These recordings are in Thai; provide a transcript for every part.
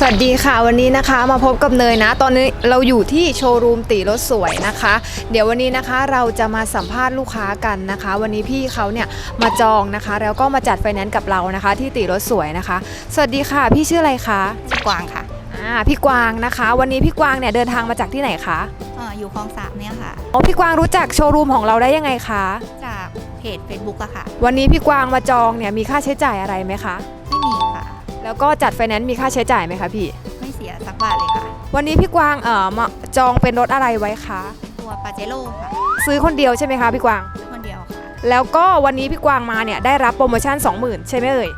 สวัสดีค่ะวันนี้นะคะมาพบกับเนยนะ ตอนนี้เราอยู่ที่โชว์รูมตีรถสวยนะคะ เดี๋ยววันนี้นะคะเราจะมาสัมภาษณ์ลูกค้ากันนะคะ วันนี้พี่เขาเนี่ยมาจองนะคะ แล้วก็มาจัดไฟแนนซ์กับเรานะคะ ที่ตีรถสวยนะคะ สวัสดีค่ะ พี่ชื่ออะไรคะชื่อกวางค่ะอ่าพี่กวางนะคะ วันนี้พี่กวางเนี่ยเดินทางมาจากที่ไหนคะเอ่ออยู่คลองสามเนี่ยค่ะ อ๋อพี่กวางรู้จักโชว์รูมของเราได้ยังไงคะจากเพจ Facebook อะค่ะ วันนี้พี่กวางมาจองเนี่ยมีค่าใช้จ่ายอะไรไหมคะไม่มีค่ะ แล้วก็จัดไฟแนนซ์มีค่าใช้จ่ายไหมคะพี่ ไม่เสียสักบาทเลยค่ะ วันนี้พี่กวางเอ่อมาจองเป็นรถอะไรไว้คะ ตัวปาเจโร่ค่ะซื้อคนเดียวใช่ไหมคะพี่กวางคนเดียวค่ะ แล้วก็วันนี้พี่กวางมาเนี่ยได้รับโปรโมชั่น 20,000 ใช่ไหมเอ่ย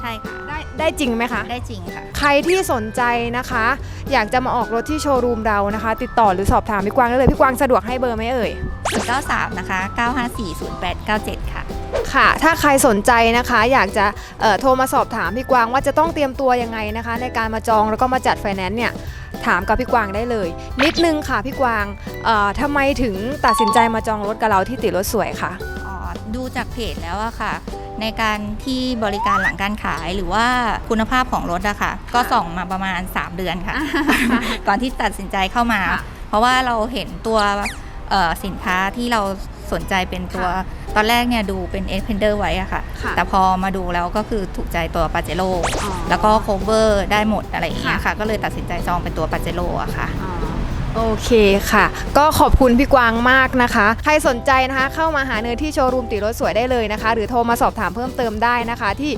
ใช่ค่ะ ได้ได้จริงไหมคะ ได้จริงค่ะ ใครที่สนใจนะคะ อยากจะมาออกรถที่โชว์รูมเรานะคะ ติดต่อหรือสอบถามพี่กวางได้เลยพี่กวางสะดวกให้เบอร์ไหมเอ่ย 093 นะคะ 954 0897 ค่ะ ค่ะ ถ้าใครสนใจนะคะ อยากจะเอ่อโทรมาสอบถามพี่กวางว่าจะต้องเตรียมตัวยังไงนะคะ ในการมาจองแล้วก็มาจัดไฟแนนซ์เนี่ยถามกับพี่กวางได้เลย นิดนึงค่ะพี่กวางเอ่อทำไมถึงตัดสินใจมาจองรถกับเราที่ติดรถสวยคะอ๋อดูจากเพจแล้วอะค่ะ ในการที่บริการหลังการขายหรือว่าคุณภาพของรถอะค่ะ ก็ส่องมาประมาณ 3 เดือนค่ะ ก่อนที่ตัดสินใจเข้ามาค่ะเพราะว่าเราเห็นตัวเอ่อสินค้าที่เรา สนใจเป็นตัวตอนแรกเนี่ยดูเป็น e x p e n d e r ไว้อะค่ะ ค่ะแต่พอมาดูแล้วก็คือถูกใจตัวปาเจโร่แล้วก็ cover ได้หมดอะไรอย่างเงี้ยค่ะ ก็เลยตัดสินใจจองเป็นตัวปาเจโร่อะค่ะโอเคค่ะ ก็ขอบคุณพี่กวางมากนะคะ ใครสนใจนะคะ เข้ามาหาเนยที่โชว์รูมติรถสวยได้เลยนะคะ หรือโทรมาสอบถามเพิ่มเติมได้นะคะ ที่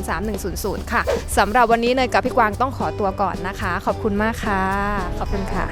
0903103100 ค่ะสำหรับวันนี้เนยกับพี่กวางต้องขอตัวก่อนนะคะ ขอบคุณมากค่ะ ขอบคุณค่ะ